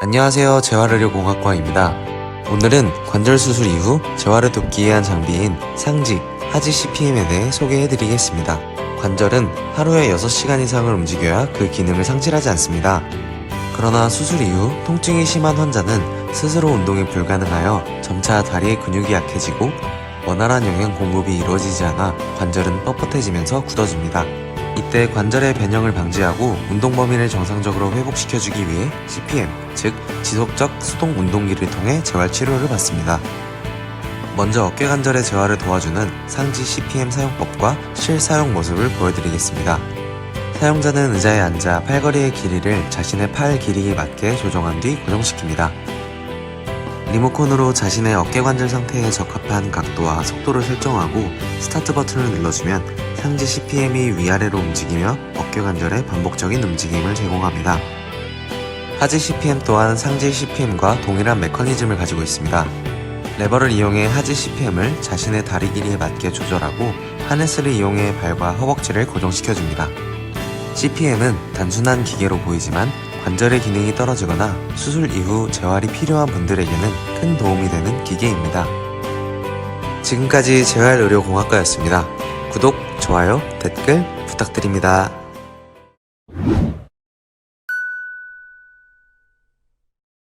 안녕하세요. 재활의료공학과입니다. 오늘은 관절 수술 이후 재활을 돕기 위한 장비인 상지, 하지 CPM에 대해 소개해드리겠습니다. 관절은 하루에 6시간 이상을 움직여야 그 기능을 상실하지 않습니다. 그러나 수술 이후 통증이 심한 환자는 스스로 운동이 불가능하여 점차 다리의 근육이 약해지고 원활한 영양 공급이 이루어지지 않아 관절은 뻣뻣해지면서 굳어집니다. 이때 관절의 변형을 방지하고 운동 범위를 정상적으로 회복시켜주기 위해 CPM, 즉 지속적 수동 운동기를 통해 재활 치료를 받습니다. 먼저 어깨 관절의 재활을 도와주는 상지 CPM 사용법과 실 사용 모습을 보여드리겠습니다. 사용자는 의자에 앉아 팔걸이의 길이를 자신의 팔 길이에 맞게 조정한 뒤 고정시킵니다. 리모컨으로 자신의 어깨 관절 상태에 적합한 각도와 속도를 설정하고 스타트 버튼을 눌러주면 상지 CPM이 위아래로 움직이며 어깨 관절에 반복적인 움직임을 제공합니다. 하지 CPM 또한 상지 CPM과 동일한 메커니즘을 가지고 있습니다. 레버를 이용해 하지 CPM을 자신의 다리 길이에 맞게 조절하고 하네스를 이용해 발과 허벅지를 고정시켜줍니다. CPM은 단순한 기계로 보이지만 관절의 기능이 떨어지거나 수술 이후 재활이 필요한 분들에게는 큰 도움이 되는 기계입니다. 지금까지 재활의료공학과였습니다. 구독, 좋아요, 댓글 부탁드립니다.